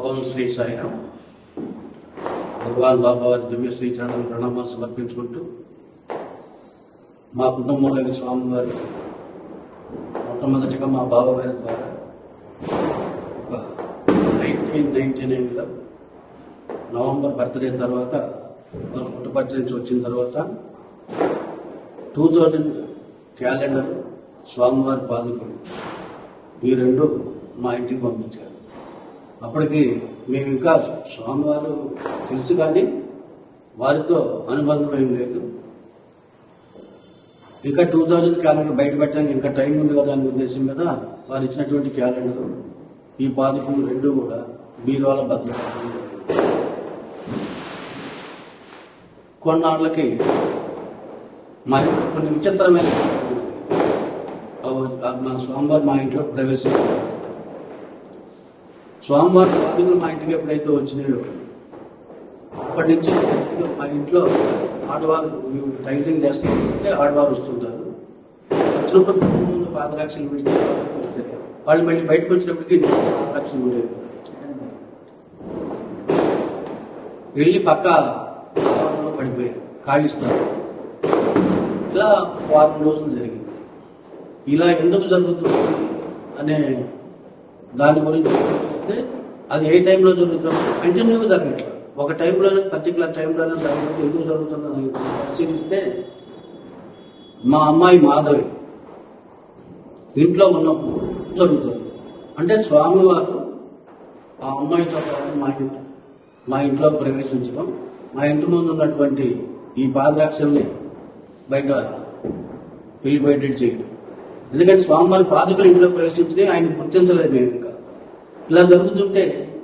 ఓం శ్రీ సాయిరామ్. భగవాన్ బాబావారి దివ్య శ్రీ చరణాలు ప్రణామాలు సమర్పించుకుంటూ మా కుటుంబంలోని స్వామివారి మొట్టమొదటిగా మా బాబావారి ద్వారా ఒక నైన్టీన్ నైన్టీ నైన్లో నవంబర్ బర్త్డే తర్వాత తను పుట్టపర్తి నుంచి వచ్చిన తర్వాత టూ థౌజండ్ క్యాలెండర్ స్వామివారి పాదుకలు. ఈ రెండు మా ఇంటికి పంపించారు. అప్పటికి మేము ఇంకా స్వామివారు తెలుసు కానీ వారితో అనుబంధం ఏం లేదు. ఇంకా టూ థౌజండ్ క్యాలెండర్ బయట పెట్టడానికి ఇంకా టైం ఉంది కదా అనే ఉద్దేశం మీద వారు ఇచ్చినటువంటి క్యాలెండర్ ఈ పాదుకలు రెండు కూడా బీరువాల భద్రత కొన్నాళ్ళకి మా కొన్ని విచిత్రమైన మా స్వామివారు మా ఇంట్లో ప్రవేశించారు. స్వామివారి పాదుకలు మా ఇంటికి ఎప్పుడైతే వచ్చినాయో అప్పటి నుంచి మా ఇంట్లో ఆడవారు టైలరింగ్ చేస్తుంటే ఆడవారు వస్తుంటారు. వచ్చినప్పుడు ముందు పాదరక్షలు విడిచి వస్తే వాళ్ళు మళ్ళీ బయటకు వచ్చినప్పటికీ పాదరక్షలు ఉండేవి. వెళ్ళి పక్క ఆవరణలో పడిపోయారు కాళిస్తారు ఇలా వారం రోజులు జరిగింది. ఇలా ఎందుకు జరుగుతుంది అనే దాని గురించి వస్తే అది ఏ టైంలో జరుగుతుంది కంటిన్యూగా జరగట్లేదు ఒక టైంలోనే పర్టికులర్ టైంలోనే జరుగుతుంది ఎందుకు జరుగుతుందని పరిశీలిస్తే మా అమ్మాయి మాధవి ఇంట్లో ఉన్నప్పుడు జరుగుతుంది. అంటే స్వామివారు ఆ అమ్మాయితో పాటు మా ఇంట్లో మా ఇంట్లో ప్రవేశించడం మా ఇంటి ముందు ఉన్నటువంటి ఈ పాదరక్షల్ని బయట వెళ్ళిపోయేటట్టు చేయడం. ఎందుకంటే స్వామివారి పాదుకలు ఇంట్లో ప్రవేశించి ఆయన గుర్తించలేదు మేము ఇంకా ఇలా జరుగుతుంటే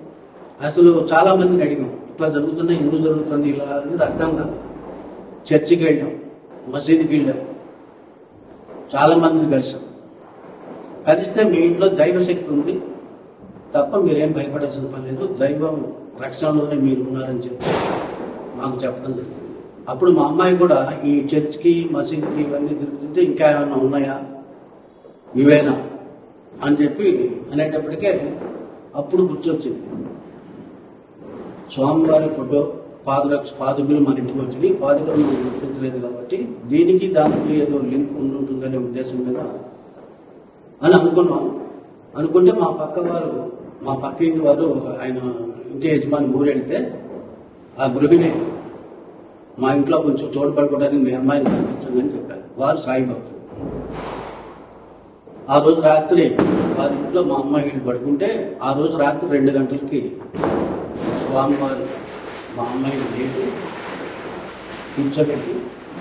అసలు చాలా మందిని అడిగాం. ఇట్లా జరుగుతున్నాయి ఎందుకు జరుగుతుంది ఇలా అనేది అర్థం కాదు. చర్చికి వెళ్ళాం మసీదుకి వెళ్ళాం. చాలా మందిని కలిసాం. కలిస్తే మీ ఇంట్లో దైవశక్తి ఉంది. తప్ప మీరేం భయపడాల్సిన పని లేదు. దైవం రక్షణలోనే మీరు ఉన్నారని చెప్పి మాకు చెప్పడం జరిగింది. అప్పుడు మా అమ్మాయి కూడా ఈ చర్చ్కి మసీద్కి ఇవన్నీ తిరుగుతుంటే ఇంకా ఏమైనా ఉన్నాయా? ఇవేనా? అని చెప్పి అనేటప్పటికే అప్పుడు గుర్తొచ్చింది. స్వామివారి ఫోటో పాదరక్ష పాదుకులు మన ఇంటికి వచ్చినాయి. పాదుకలు మనం గుర్తించలేదు కాబట్టి దీనికి దానికి ఏదో లింక్ ఉండి ఉంటుందనే ఉద్దేశం మీద అని అనుకున్నాం. అనుకుంటే మా పక్క వారు మా పక్క ఇంటి వారు ఆయన ఇంటి యజమాని ఊరెడితే ఆ గృహిణి మా ఇంట్లో కొంచెం తోడ్పడుకోవడానికి మీ అమ్మాయిని పంపించండి అని చెప్పారు. వారు సాయి భక్తులు. ఆ రోజు రాత్రి వారి ఇంట్లో మా అమ్మాయి వీళ్ళు పడుకుంటే ఆ రోజు రాత్రి రెండు గంటలకి స్వామివారు మా అమ్మాయిని లేపి కూర్చోబెట్టి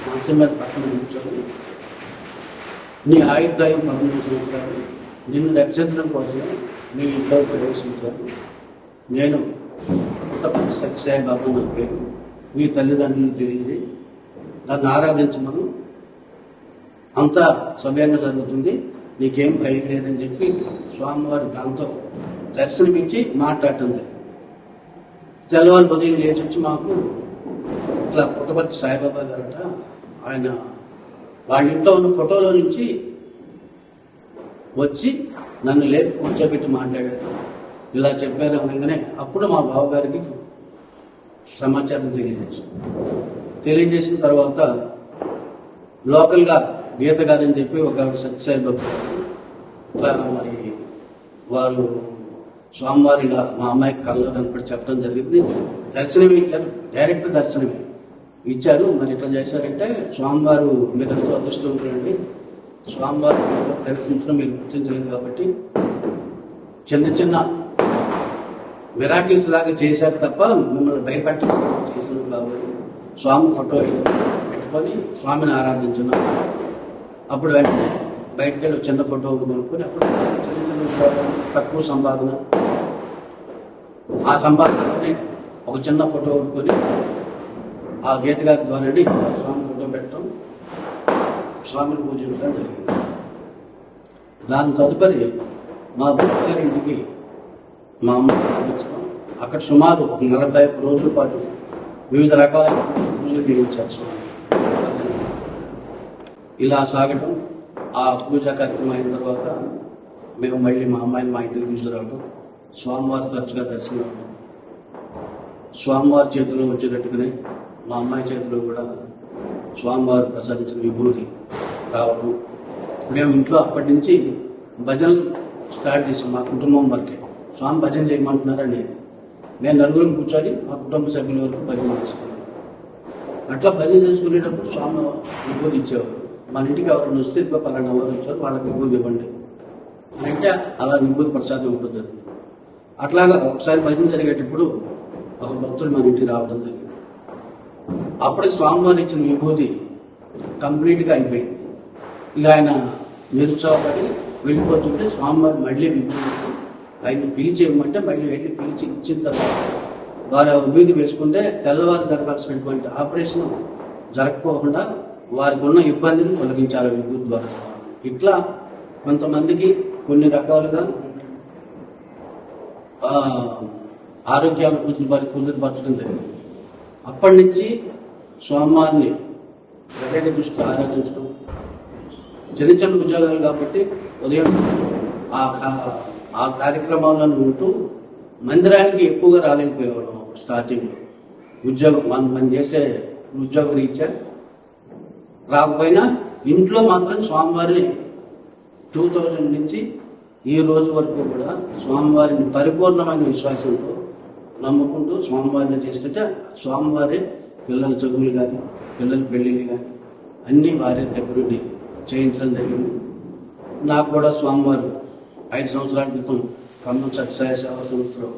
మంచం మీద పక్కన కూర్చోబెట్టి నీ ఆయుర్దాయం పదమూడు సంవత్సరాలు నిన్ను రక్షించడం కోసం మీ ఇంట్లో ప్రవేశించాను. నేను పుట్టపర్తి సత్యసాయి బాబు నా పేరు మీ తల్లిదండ్రులు తెలియజేయి నన్ను ఆరాధించమను. అంతా సమయంగా జరుగుతుంది. నీకేం భయం లేదని చెప్పి స్వామివారు దాంతో దర్శనమిచ్చి మాట్లాడటం తెల్లవారు ఉదయం లేచి వచ్చి మాకు ఇట్లా పుట్టపర్తి సాయిబాబా గారట ఆయన వాళ్ళ ఇంట్లో ఉన్న ఫోటోలో నుంచి వచ్చి నన్ను లేపి కూర్చోబెట్టి మాట్లాడారు. ఇలా చెప్పారు అనగానే అప్పుడు మా బావగారికి సమాచారం తెలియజేసింది. తెలియజేసిన తర్వాత లోకల్గా గీత గారని చెప్పి ఒక సత్యసాయి భక్తులు ఇట్లా మరి వాళ్ళు స్వామివారి ఇలా మా అమ్మాయికి కళ్ళలో కనపడి చెప్పడం జరిగింది. దర్శనమే ఇచ్చారు. డైరెక్ట్ దర్శనమే ఇచ్చారు. మరి ఇట్లా చేశారంటే స్వామివారు మీరు ఎంతో ఉంటారండి స్వామివారు ప్రవేశించడం మీరు గుర్తించలేదు కాబట్టి చిన్న చిన్న మిరాకిల్స్ లాగా చేశారు తప్ప మిమ్మల్ని భయపెట్టడం చేసిన కాబట్టి స్వామి ఫోటో పెట్టుకొని స్వామిని ఆరాధించున్నాం అప్పుడు వెంటనే బయటకు వెళ్ళి చిన్న ఫోటో కొనుక్కొని అప్పుడు చిన్న చిన్న తక్కువ సంపాదన. ఆ సంపాదనలోనే ఒక చిన్న ఫోటో కొనుక్కొని ఆ గీత గారి ద్వారా స్వామి ఫోటో పెట్టడం స్వామిని పూజించడం జరిగింది. దాని తదుపరి మా బుద్ధి గారి ఇంటికి మా అమ్మ పంపించడం. అక్కడ సుమారు ఒక నలభై రోజుల పాటు వివిధ రకాల పూజలు చేయించారు స్వామి. ఇలా సాగటం ఆ పూజ కార్యక్రమం అయిన తర్వాత మేము మళ్ళీ మా అమ్మాయిని మా ఇంటికి తీసుకురావటం స్వామివారి తరచుగా దర్శనం. స్వామివారి చేతిలో వచ్చేటట్టుగానే మా అమ్మాయి చేతిలో కూడా స్వామివారు ప్రసాదించిన విభూతి రావడం మేము ఇంట్లో అప్పటి నుంచి భజనలు స్టార్ట్ చేసాం మా కుటుంబం వరకే. స్వామి భజన చేయమంటున్నారని నేను నలుగురం కూర్చొని మా కుటుంబ సభ్యుల వరకు భజన చేసుకున్నాను అట్లా భజన చేసుకునేటప్పుడు స్వామి విభూతి ఇచ్చేవారు. మన ఇంటికి ఎవరైనా వస్తే ఇదిగో పలానా వారు వచ్చారు వాళ్ళకి విభూతి ఇవ్వండి. అని అంటే అలా విభూతి ప్రసాదం ఉంటుంది. అట్లాగా ఒకసారి భజన జరిగేటప్పుడు ఒక భక్తుడు మన ఇంటికి రావడం జరిగింది. అప్పటికి స్వామివారు ఇచ్చిన విభూతి కంప్లీట్గా అయిపోయింది. ఇక ఆయన నిరుత్సాహపడి వెళ్ళిపోతుంటే స్వామివారు మళ్ళీ విభూతి ఆయన పిలిచి ఇవ్వమంటే మళ్ళీ వెళ్ళి పిలిచి ఇచ్చిన తర్వాత వారు ఆ విభూతి వేసుకుంటే తెల్లవారు జరగాల్సినటువంటి ఆపరేషన్ జరగకపోకుండా వారికి ఉన్న ఇబ్బందిని తొలగించాలి విద్యుత్ ద్వారా. ఇట్లా కొంతమందికి కొన్ని రకాలుగా ఆ, ఆరోగ్యాలు కుదిరి కుదిరిపరచడం జరిగింది. అప్పటి నుంచి స్వామివారిని ప్రత్యేక దృష్టి ఆరాధించడం. చిన్న చిన్న ఉద్యోగాలు కాబట్టి ఉదయం ఆ కా- ఆ కార్యక్రమాలను ఉంటూ మందిరానికి ఎక్కువగా రాలేకపోయేవాళ్ళం స్టార్టింగ్లో. ఉద్యోగం మనం మనం చేసే ఉద్యోగ రీత్యా రాకపోయినా ఇంట్లో మాత్రం స్వామివారిని టూ థౌజండ్ నుంచి ఈ రోజు వరకు కూడా స్వామివారిని పరిపూర్ణమైన విశ్వాసంతో నమ్ముకుంటూ స్వామివారిని చేస్తుంటే స్వామివారే పిల్లల చదువులు కానీ పిల్లల పెళ్ళిళ్ళు కానీ అన్నీ వారి దగ్గరుండి చేయించడం జరిగింది. నాకు కూడా స్వామివారు ఐదు సంవత్సరాల క్రితం ఖమ్మం సత్సాయ సేవ సంస్థలో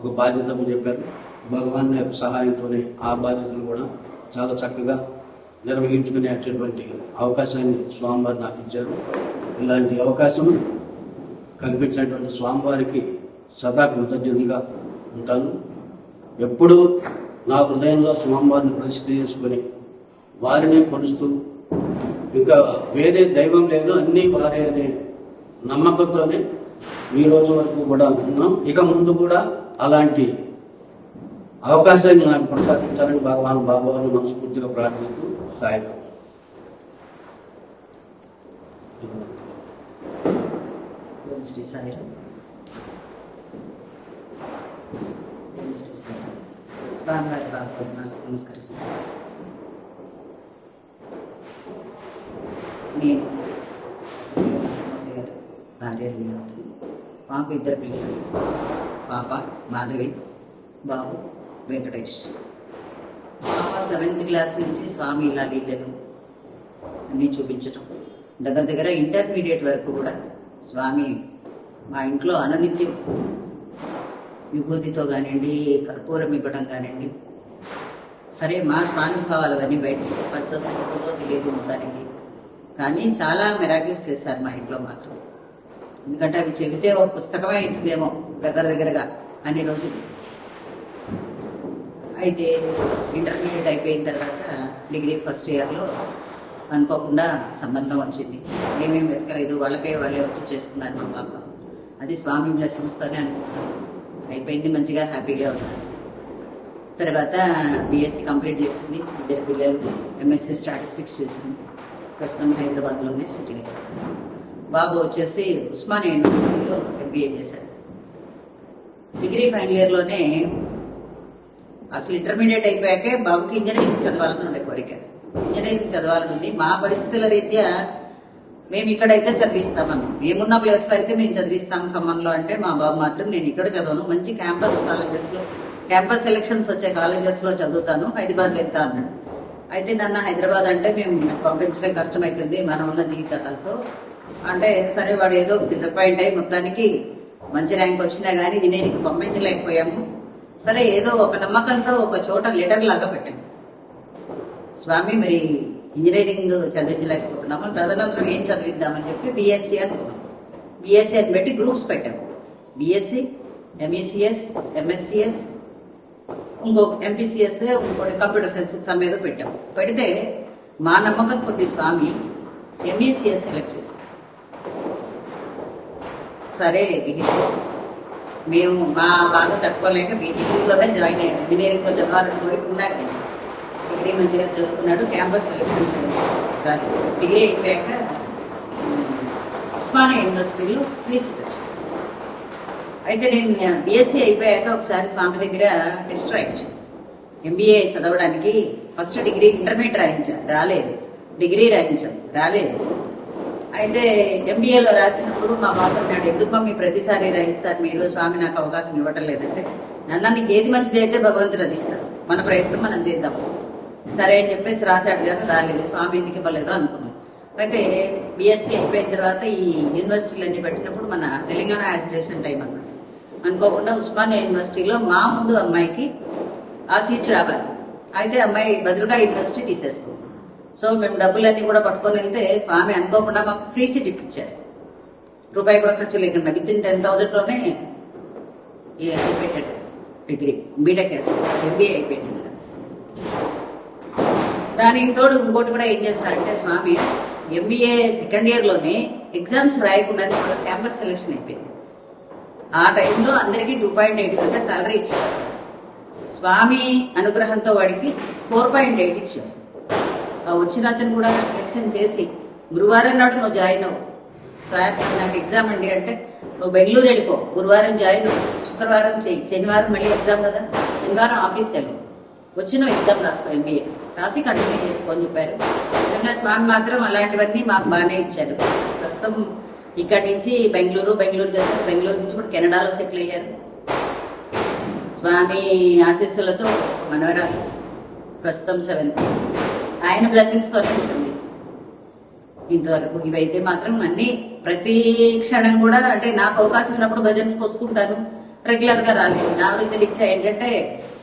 ఒక బాధ్యత చెప్పారు. భగవాన్ యొక్క సహాయంతోనే ఆ బాధ్యతలు కూడా చాలా చక్కగా నిర్వహించుకునేటటువంటి అవకాశాన్ని స్వామివారు నాకు ఇచ్చారు. ఇలాంటి అవకాశం కల్పించినటువంటి స్వామివారికి సదా కృతజ్ఞతగా ఉంటాను. ఎప్పుడూ నా హృదయంలో స్వామివారిని ప్రతిష్ఠ చేసుకొని వారిని కొలుస్తూ ఇంకా వేరే దైవం లేదు అన్నీ వారే అనే నమ్మకంతోనే ఈ రోజు వరకు కూడా ఉన్నాం. ఇక ముందు కూడా అలాంటి అవకాశాన్ని నాకు కొనసాగించాలని భగవాన్ బాబాను మనస్ఫూర్తిగా ప్రార్థిస్తూ సాయం శ్రీ సాయిరామ్. శ్రీ సాయిరామ్. స్వామివారి భాగవతాలకు నమస్కరిస్తాను నేను సమర్థి గారి భార్య మాకు ఇద్దరు పిల్లలు పాప మాధవి బాబు వెంకటేష్. పాప సెవెంత్ క్లాస్ నుంచి స్వామి ఇలా లీలలు అన్నీ చూపించటం. దగ్గర దగ్గర ఇంటర్మీడియట్ వరకు కూడా స్వామి మా ఇంట్లో అననిత్యం. విభూతితో కానివ్వండి కర్పూరం ఇవ్వడం కానివ్వండి. సరే మా స్వానుభావాలు అవన్నీ బయటకు చెప్పచ్చో? చెప్పకూడదో తెలియదు మొత్తానికి. కానీ చాలా మెరాకిల్స్ చేశారు మా ఇంట్లో మాత్రం. ఎందుకంటే అవి చెబితే ఒక పుస్తకమే అవుతుందేమో దగ్గర దగ్గరగా అన్ని రోజులు. అయితే ఇంటర్మీడియట్ అయిపోయిన తర్వాత డిగ్రీ ఫస్ట్ ఇయర్లో అనుకోకుండా సంబంధం వచ్చింది. మేమేం వెతకలేదు వాళ్ళకే వాళ్ళే వచ్చి చేసుకున్నారు మా పాప. అది స్వామి బ్లెస్సింగ్స్తోనే అనుకుంటున్నాను అయిపోయింది మంచిగా హ్యాపీగా ఉన్నాను తర్వాత బీఎస్సీ కంప్లీట్ చేసింది. ఇద్దరు పిల్లలు ఎంఎస్సీ స్టాటిస్టిక్స్ చేసింది. ప్రస్తుతం హైదరాబాద్లోనే సెటిల్ అయ్యారు. బాబు వచ్చేసి ఉస్మానియా యూనివర్సిటీలో ఎంబీఏ చేశాడు. డిగ్రీ ఫైనల్ ఇయర్లోనే అసలు ఇంటర్మీడియట్ అయిపోయాకే బాబుకి ఇంజనీరింగ్ చదవాలని ఉండే కోరిక. ఇంజనీరింగ్ చదవాలని ఉంది. మా పరిస్థితుల రీత్యా మేము ఇక్కడైతే చదివిస్తామన్నాం మేమున్న ప్లేస్లో అయితే మేము చదివిస్తాం ఖమ్మంలో అంటే మా బాబు మాత్రం నేను ఇక్కడ చదవను. మంచి క్యాంపస్ కాలేజెస్లో క్యాంపస్ సెలక్షన్స్ వచ్చే కాలేజెస్లో చదువుతాను. హైదరాబాద్ వెళ్తా అన్నాడు. అయితే నన్ను హైదరాబాద్ అంటే మేము పంపించడం కష్టమవుతుంది మనం ఉన్న జీవితాలతో. అంటే సరే వాడు ఏదో డిసప్పాయింట్ అయ్యి మొత్తానికి మంచి ర్యాంక్ వచ్చినా కానీ ఇంజనీరింగ్ పంపించలేకపోయాము. సరే ఏదో ఒక నమ్మకంతో ఒక చోట లెటర్ లాగా పెట్టాము స్వామి మరి ఇంజనీరింగ్ చదివించలేకపోతున్నాము? తదనంతరం ఏం చదివిద్దామని చెప్పి బీఎస్సీ అనుకున్నాం. బీఎస్సీ అని పెట్టి గ్రూప్స్ పెట్టాము బీఎస్సీ ఎంఈసిఎస్ ఎంఎస్సిఎస్ ఇంకొక ఎంపీసీఎస్ ఇంకోటి కంప్యూటర్ సైన్స్ సమ్ పెట్టాము పెడితే మా నమ్మకం కొద్ది స్వామి ఎంఈసిఎస్ సెలెక్ట్ చేశారు. సరే మేము మా బాధ తట్టుకోలేక మీ జాయిన్ అయ్యాడు ఇంజనీరింగ్లో చదవాలని కోరిక ఉన్నా డిగ్రీ మంచిగా చదువుకున్నాడు క్యాంపస్ సెలెక్షన్స్ అయింది డిగ్రీ అయిపోయాక ఉస్మానియా యూనివర్సిటీలో ఫ్రీ సీట్ వచ్చింది అయితే నేను బీఎస్సీ అయిపోయాక ఒకసారి స్వామి దగ్గర టెస్ట్ రాయించాను ఎంబీఏ చదవడానికి ఫస్ట్ డిగ్రీ ఇంటర్మీడియట్ రాయించాను రాలేదు. డిగ్రీ రాయించాను రాలేదు. అయితే ఎంబీఏలో రాసినప్పుడు మా బాబు అన్నాడు ఎందుకు మమ్మీ ప్రతిసారి రాయిస్తారు మీరు స్వామి నాకు అవకాశం ఇవ్వటం లేదంటే. నన్న నీకు ఏది మంచిది అయితే భగవంతుడు అది ఇస్తాడు. మన ప్రయత్నం మనం చేద్దాం. సరే అని చెప్పేసి రాశాడు కానీ రాలేదు. స్వామి ఎందుకు ఇవ్వలేదు? అనుకున్నాను అయితే బీఎస్సీ అయిపోయిన తర్వాత ఈ యూనివర్సిటీలన్నీ పెట్టినప్పుడు మన తెలంగాణ యాజిటేషన్ టైం అన్నమాట. అనుకోకుండా ఉస్మానియా యూనివర్సిటీలో మా ముందు అమ్మాయికి ఆ సీట్ రావాలి. అయితే అమ్మాయి బదులుగా యూనివర్సిటీ తీసేసుకుంది. సో మేము డబ్బులన్నీ కూడా పట్టుకొని వెళ్తే స్వామి అనుకోకుండా మాకు ఫ్రీ సీట్ ఇప్పించారు. రూపాయి కూడా ఖర్చు లేకుండా విత్ ఇన్ టెన్ థౌజండ్లోనే అయిపోయాడు డిగ్రీ బీటెక్ ఎంబీఏ అయిపోయింది దానికి తోడు ఇంకోటి కూడా ఏం చేస్తారంటే స్వామి ఎంబీఏ సెకండ్ ఇయర్లోనే ఎగ్జామ్స్ రాయకుండానే కూడా క్యాంపస్ సెలెక్షన్ అయిపోయింది. ఆ టైంలో అందరికీ టూ పాయింట్ ఎయిట్ కంటే సాలరీ ఇచ్చారు. స్వామి అనుగ్రహంతో వాడికి ఫోర్ పాయింట్ ఎయిట్ ఇచ్చారు. వచ్చిన అతను కూడా సెలెక్షన్ చేసి గురువారం నాడు నువ్వు జాయిన్ అవ్వు. సార్ నాకు ఎగ్జామ్ అండి అంటే నువ్వు బెంగళూరు వెళ్ళిపో. గురువారం జాయిన్ శుక్రవారం చేయి. శనివారం మళ్ళీ ఎగ్జామ్ కదా. శనివారం ఆఫీస్ వెళ్ళు. వచ్చిన ఎగ్జామ్ రాసుకో ఎంబీఏ రాసి కంటిన్యూ చేసుకో అని చెప్పారు. నిజంగా స్వామి మాత్రం అలాంటివన్నీ మాకు బాగానే ఇచ్చారు. ప్రస్తుతం ఇక్కడి నుంచి బెంగళూరు బెంగళూరు చేస్తారు. బెంగళూరు నుంచి కూడా కెనడాలో సెటిల్ అయ్యారు. స్వామి ఆశీస్సులతో మనవరాలు ప్రస్తుతం సెవెంత్ ఆయన బ్లెస్సింగ్స్ తోనే ఉంటుంది ఇంతవరకు ఇవైతే మాత్రం అన్ని ప్రతి క్షణం కూడా అంటే నాకు అవకాశం ఉన్నప్పుడు భజన్స్ పోసుకుంటాను. రెగ్యులర్గా రాలేదు నా వృత్తి రీత్యా ఏంటంటే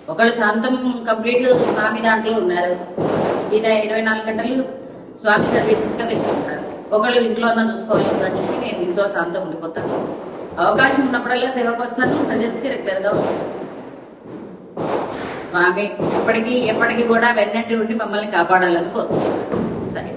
ఒకళ్ళు శాంతం కంప్లీట్ స్వామి దాంట్లో ఉన్నారు. ఈయన ఇరవై నాలుగు గంటలు స్వామి సర్వీసెస్గా వెళ్తుంటారు. ఒకళ్ళు ఇంట్లో ఉన్న చూసుకోవాలి అని చెప్పి నేను ఇంట్లో శాంతం ఉండిపోతాను. అవకాశం ఉన్నప్పుడల్లా సేవకు వస్తాను. భజన్స్కి రెగ్యులర్గా వస్తాను. స్వామి ఎప్పటికీ ఎప్పటికీ కూడా వెన్నట్టు ఉండి మమ్మల్ని కాపాడాలని కోరుకుంటున్నాను. సరే.